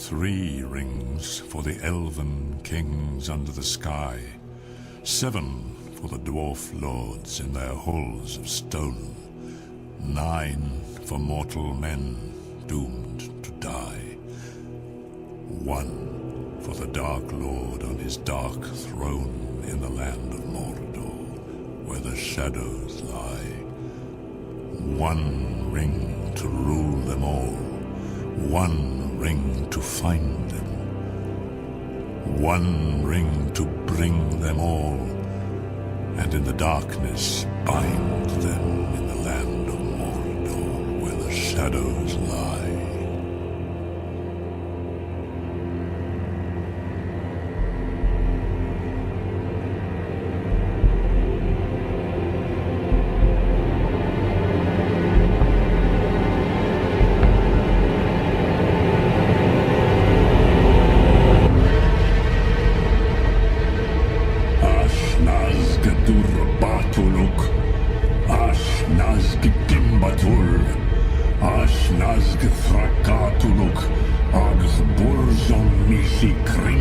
Three rings for the elven kings under the sky, seven for the dwarf lords in their halls of stone, nine for mortal men doomed to die, one for the Dark Lord on his dark throne in the land of Mordor, where the shadows lie. One ring to rule them all, one ring to find them, one ring to bring them all, and in the darkness bind them in the land of Mordor, where the shadows lie. Ashnaz Gadur Batuluk, Ashnaz Gimbatul, Ashnaz Thrakatuluk, Ag Burzon Misi Krimpa.